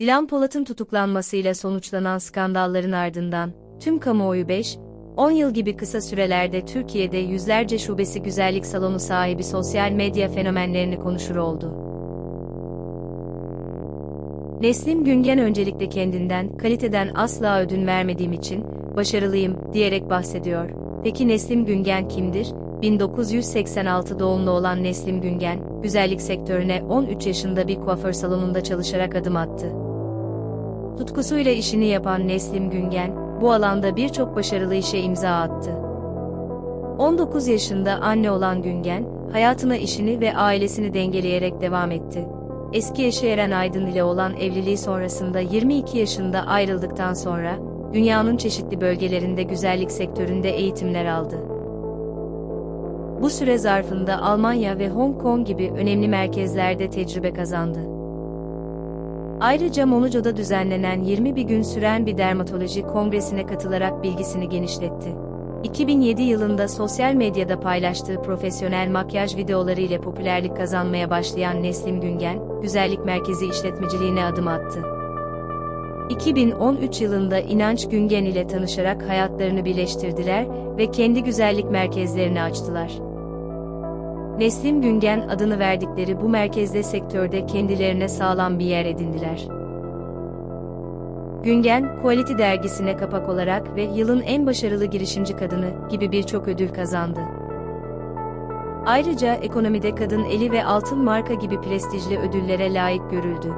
Dilan Polat'ın tutuklanmasıyla sonuçlanan skandalların ardından, tüm kamuoyu 5, 10 yıl gibi kısa sürelerde Türkiye'de yüzlerce şubesi güzellik salonu sahibi sosyal medya fenomenlerini konuşur oldu. Neslim Güngen öncelikle kendinden, kaliteden asla ödün vermediğim için, başarılıyım, diyerek bahsediyor. Peki Neslim Güngen kimdir? 1986 doğumlu olan Neslim Güngen, güzellik sektörüne 13 yaşında bir kuaför salonunda çalışarak adım attı. Tutkusuyla işini yapan Neslim Güngen, bu alanda birçok başarılı işe imza attı. 19 yaşında anne olan Güngen, hayatına işini ve ailesini dengeleyerek devam etti. Eski eşi Eren Aydın ile olan evliliği sonrasında 22 yaşında ayrıldıktan sonra, dünyanın çeşitli bölgelerinde güzellik sektöründe eğitimler aldı. Bu süre zarfında Almanya ve Hong Kong gibi önemli merkezlerde tecrübe kazandı. Ayrıca Monaco'da düzenlenen 21 gün süren bir dermatoloji kongresine katılarak bilgisini genişletti. 2007 yılında sosyal medyada paylaştığı profesyonel makyaj videoları ile popülerlik kazanmaya başlayan Neslim Güngen, güzellik merkezi işletmeciliğine adım attı. 2013 yılında İnanç Güngen ile tanışarak hayatlarını birleştirdiler ve kendi güzellik merkezlerini açtılar. Neslim Güngen adını verdikleri bu merkezde sektörde kendilerine sağlam bir yer edindiler. Güngen, Quality dergisine kapak olarak ve yılın en başarılı girişimci kadını gibi birçok ödül kazandı. Ayrıca ekonomide kadın eli ve altın marka gibi prestijli ödüllere layık görüldü.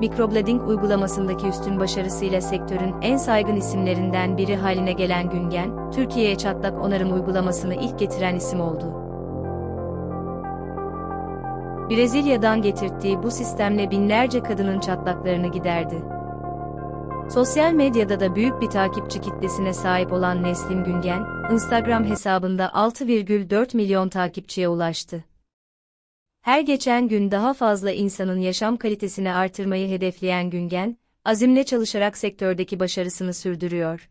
Microblading uygulamasındaki üstün başarısıyla sektörün en saygın isimlerinden biri haline gelen Güngen, Türkiye'ye çatlak onarım uygulamasını ilk getiren isim oldu. Brezilya'dan getirttiği bu sistemle binlerce kadının çatlaklarını giderdi. Sosyal medyada da büyük bir takipçi kitlesine sahip olan Neslim Güngen, Instagram hesabında 6,4 milyon takipçiye ulaştı. Her geçen gün daha fazla insanın yaşam kalitesini artırmayı hedefleyen Güngen, azimle çalışarak sektördeki başarısını sürdürüyor.